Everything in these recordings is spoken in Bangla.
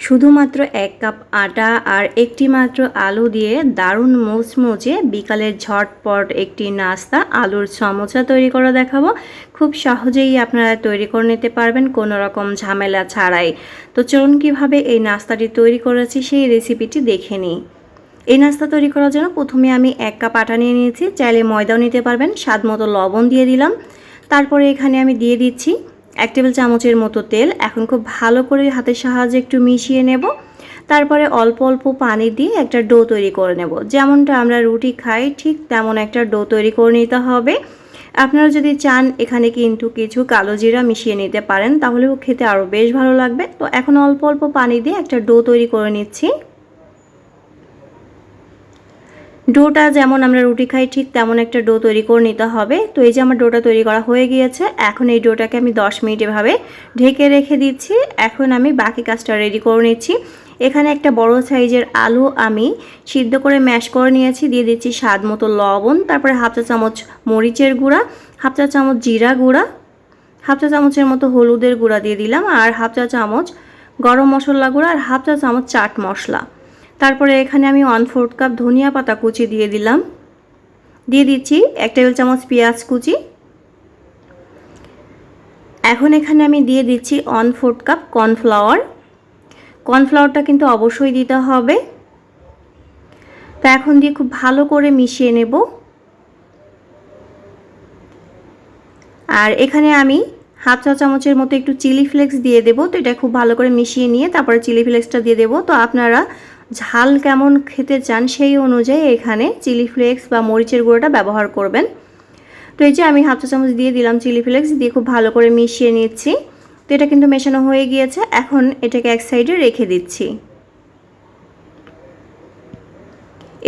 শুধুমাত্র এক কাপ আটা আর একটি মাত্র আলু দিয়ে দারুণ মুচমুচে বিকালের ঝটপট একটি নাস্তা আলুর সমোসা তৈরি করে দেখাবো। খুব সহজেই আপনারা তৈরি করে নিতে পারবেন কোনো রকম ঝামেলা ছাড়াই। তো চলুন কীভাবে এই নাস্তাটি তৈরি করেছি সেই রেসিপিটি দেখে নিই। এই নাস্তা তৈরি করার জন্য প্রথমে আমি এক কাপ আটা নিয়ে নিয়েছি, চাইলে ময়দাও নিতে পারবেন স্বাদ মতো লবণ দিয়ে দিলাম। তারপরে এখানে আমি দিয়ে দিচ্ছি এক টেবিল চামচের মতো তেল এখন খুব ভালো করে হাতের সাহায্যে একটু মিশিয়ে নেব। তারপরে অল্প অল্প পানি দিয়ে একটা ডো তৈরি করে নেব। যেমনটা আমরা রুটি খাই, ঠিক তেমন একটা ডো তৈরি করে নিতে হবে। আপনারা যদি চান এখানে কিন্তু কিছু কালো জিরা মিশিয়ে নিতে পারেন, তাহলেও খেতে আরও বেশ ভালো লাগবে। তো এখন অল্প অল্প পানি দিয়ে একটা ডো তৈরি করে নিচ্ছি। ডোটা যেমন আমরা রুটি খাই, ঠিক তেমন একটা ডো তৈরি করে নিতে হবে। তো এই যে আমার ডোটা তৈরি করা হয়ে গিয়েছে, এখন এই ডোটাকে আমি 10 মিনিট এভাবে ঢেকে রেখে দিচ্ছি। এখন আমি বাকি কাজটা রেডি করে নিচ্ছি। এখানে একটা বড় সাইজের আলু আমি সিদ্ধ করে ম্যাশ করে নিয়েছি, দিয়ে দিচ্ছি স্বাদ মতো লবণ, তারপরে হাফ চা চামচ মরিচের গুঁড়া, হাফ চা চামচ জিরা গুঁড়া, হাফ চা চামচের মতো হলুদের গুঁড়া দিয়ে দিলাম, আর হাফ চা চামচ গরম মশলা গুঁড়া, আর হাফ চা চামচ চাট মশলা। তারপরে এখানে আমি ওয়ান ফোর্থ কাপ ধনিয়া পাতা কুচি দিয়ে দিলাম। দিয়ে দিচ্ছি এক টেবিল চামচ পেঁয়াজ কুচি। এখন এখানে আমি দিয়ে দিচ্ছি ওয়ান ফোর্থ কাপ কর্নফ্লাওয়ার কর্নফ্লাওয়ারটা কিন্তু অবশ্যই দিতে হবে। তা এখন দিয়ে খুব ভালো করে মিশিয়ে নেব। আর এখানে আমি হাফ চা চামচের মতো একটু চিলি ফ্লেক্স দিয়ে দেবো। তো এটা খুব ভালো করে মিশিয়ে নিয়ে তারপরে চিলি ফ্লেক্সটা দিয়ে দেবো। তো আপনারা ঝাল কেমন খেতে চান সেই অনুযায়ী এখানে চিলি ফ্লেক্স বা মরিচের গুঁড়োটা ব্যবহার করবেন। তো এই যে আমি হাফ চা চামচ দিয়ে দিলাম চিলি ফ্লেক্স, দিয়ে খুব ভালো করে মিশিয়ে নিচ্ছি। তো এটা কিন্তু মেশানো হয়ে গিয়েছে, এখন এটাকে এক সাইডে রেখে দিচ্ছি।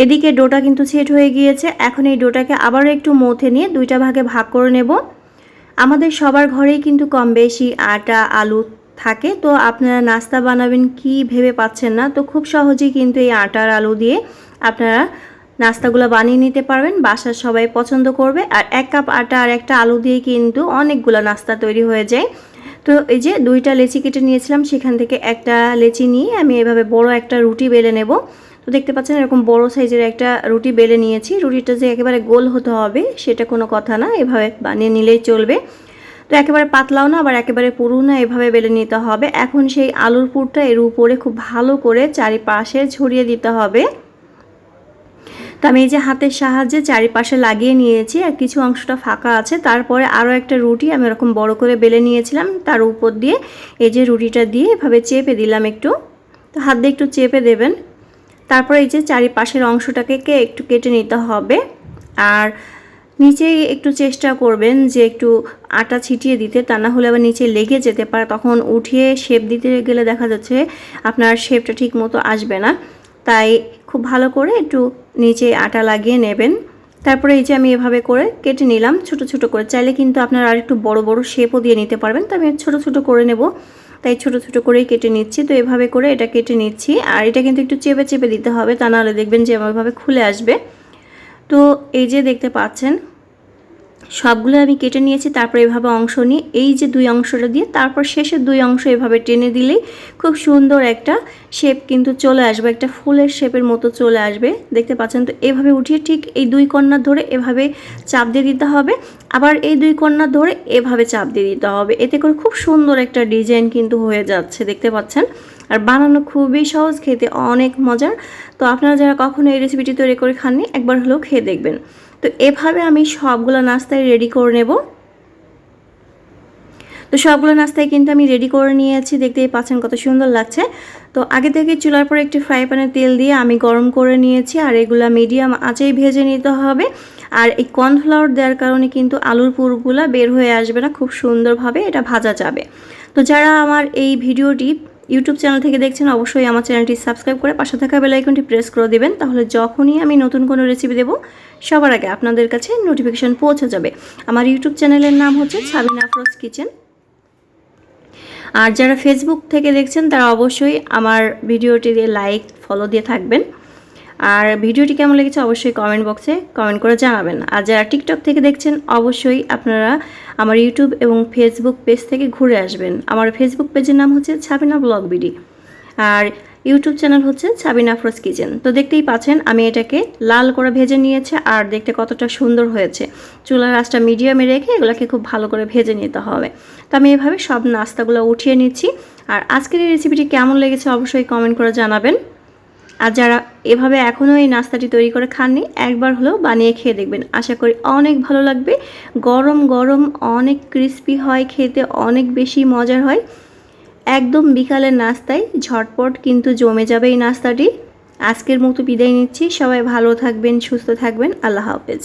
এদিকে ডোটা কিন্তু সেট হয়ে গিয়েছে, এখন এই ডোটাকে আবারও একটু মথে নিয়ে দুইটা ভাগে ভাগ করে নেব। আমাদের সবার ঘরেই কিন্তু কম বেশি আটা, আলু থাকে, তো আপনারা নাস্তা বানাবেন কি ভেবে পাচ্ছেন না, তো খুব সহজেই কিন্তু এই আটার আলু দিয়ে আপনারা নাস্তাগুলো বানিয়ে নিতে পারবেন, বাসার সবাই পছন্দ করবে। আর এক কাপ আটা আর একটা আলু দিয়ে কিন্তু অনেকগুলো নাস্তা তৈরি হয়ে যায়। তো এই যে দুইটা লেচি কেটে নিয়েছিলাম, সেখান থেকে একটা লেচি নিয়ে আমি এভাবে বড় একটা রুটি বেলে নেব। তো দেখতে পাচ্ছেন এরকম বড় সাইজের একটা রুটি বেলে নিয়েছি। রুটিটা যে একেবারে গোল হতে হবে, সেটা কোনো কথা না, এভাবে বানিয়ে নিলেই চলবে। তো একেবারে পাতলাও না, আবার একেবারে পুরু না, এভাবে বেলে নিতে হবে। এখন সেই আলুর পুরটা এর উপরে খুব ভালো করে চারিপাশে ছড়িয়ে দিতে হবে। তো আমি এই যে হাতের সাহায্যে চারিপাশে লাগিয়ে নিয়েছি, আর কিছু অংশটা ফাঁকা আছে, তারপরে আরও একটা রুটি আমি ওরকম বড় করে বেলে নিয়েছিলাম, তার উপর দিয়ে এই যে রুটিটা দিয়ে এভাবে চেপে দিলাম একটু। তো হাত দিয়ে একটু চেপে দেবেন। তারপরে এই যে চারিপাশের অংশটাকে একটু কেটে নিতে হবে। আর নিচেই একটু চেষ্টা করবেন যে একটু আটা ছিটিয়ে দিতে, তা না হলে আবার নিচে লেগে যেতে পারে। তখন উঠিয়ে শেপ দিতে গেলে দেখা যাচ্ছে আপনার শেপটা ঠিক মতো আসবে না। তাই খুব ভালো করে একটু নিচে আটা লাগিয়ে নেবেন। তারপরে এই যে আমি এভাবে করে কেটে নিলাম, ছোট ছোট করে। চাইলে কিন্তু আপনারা আর একটু বড় বড় শেপও দিয়ে নিতে পারবেন, তো আমি ছোট ছোট করে নেব। তাই ছোট ছোট করেই কেটে নিচ্ছি। তো এভাবে করে এটা কেটে নিচ্ছি। আর এটা কিন্তু একটু চেপে চেপে দিতে হবে, তা নাহলে দেখবেন যে এভাবে খুলে আসবে। তো এই যে দেখতে পাচ্ছেন সবগুলো আমি কেটে নিয়েছি, তারপর এভাবে অংশ নিয়ে এই যে দুই অংশটা দিয়ে, তারপর শেষের দুই অংশ এভাবে টেনে দিলেই খুব সুন্দর একটা শেপ কিন্তু চলে আসবে, একটা ফুলের শেপের মতো চলে আসবে। দেখতে পাচ্ছেন তো, এভাবে উঠিয়ে ঠিক এই দুই কন্যা ধরে এভাবে চাপ দিয়ে দিতে হবে। আবার এই দুই কন্যা ধরে এভাবে চাপ দিয়ে দিতে হবে। এতে করে খুব সুন্দর একটা ডিজাইন কিন্তু হয়ে যাচ্ছে, দেখতে পাচ্ছেন? আর বানানো খুবই সহজ, খেতে অনেক মজার। তো আপনারা যারা কখনো এই রেসিপিটি তৈরি করে খাননি, একবার হলেও খেয়ে দেখবেন। তো এভাবে আমি সবগুলো নাস্তায় রেডি করে নেব। তো সবগুলো নাস্তায় কিন্তু আমি রেডি করে নিয়েছি, দেখতেই পাচ্ছেন কত সুন্দর লাগছে। তো আগে থেকে চুলার পরে একটি ফ্রাই প্যানে তেল দিয়ে আমি গরম করে নিয়েছি, আর এগুলো মিডিয়াম আঁচেই ভেজে নিতে হবে। আর এই কর্নফ্লাওয়ার দেওয়ার কারণে কিন্তু আলুর পুরগুলো বের হয়ে আসবে না, খুব সুন্দরভাবে এটা ভাজা যাবে। তো যারা আমার এই ভিডিওটি ইউটিউব চ্যানেল থেকে দেখছেন, অবশ্যই আমার চ্যানেলটি সাবস্ক্রাইব করে পাশে থাকা বেলাইকনটি প্রেস করে দেবেন, তাহলে যখনই আমি নতুন কোনো রেসিপি দেবো, সবার আগে আপনাদের কাছে নোটিফিকেশান পৌঁছে যাবে। আমার ইউটিউব চ্যানেলের নাম হচ্ছে সাবিনা আফরোজ কিচেন আর যারা ফেসবুক থেকে দেখছেন, তারা অবশ্যই আমার ভিডিওটি দিয়ে লাইক ফলো দিয়ে থাকবেন। আর ভিডিওটি কেমন লেগেছে অবশ্যই কমেন্ট বক্সে কমেন্ট করে জানাবেন। আর যারা টিকটক থেকে দেখছেন, অবশ্যই আপনারা আমার ইউটিউব এবং ফেসবুক পেজ থেকে ঘুরে আসবেন। আমার ফেসবুক পেজের নাম হচ্ছে ছাবিনা ব্লগ বিডি আর ইউটিউব চ্যানেল হচ্ছে সাবিনা আফরোজ কিচেন। তো দেখতেই পাচ্ছেন, আমি এটাকে লাল করে ভেজে নিয়েছে আর দেখতে কতটা সুন্দর হয়েছে। চুলার আঁচটা মিডিয়ামে রেখে এগুলোকে খুব ভালো করে ভেজে নিতে হবে। তো আমি এভাবে সব নাস্তাগুলো উঠিয়ে নিচ্ছি। আর আজকের এই রেসিপিটি কেমন লেগেছে অবশ্যই কমেন্ট করে জানাবেন। আর যারা এভাবে এখনও এই নাস্তাটি তৈরি করে খাননি, একবার হলেও বানিয়ে খেয়ে দেখবেন। আশা করি অনেক ভালো লাগবে। গরম গরম অনেক ক্রিস্পি হয় খেতে, অনেক বেশি মজার হয়। একদম বিকালের নাস্তায় ঝটপট কিন্তু জমে যাবে এই নাস্তাটি। আজকের মতো বিদায় নিচ্ছি। সবাই ভালো থাকবেন, সুস্থ থাকবেন। আল্লাহ হাফেজ।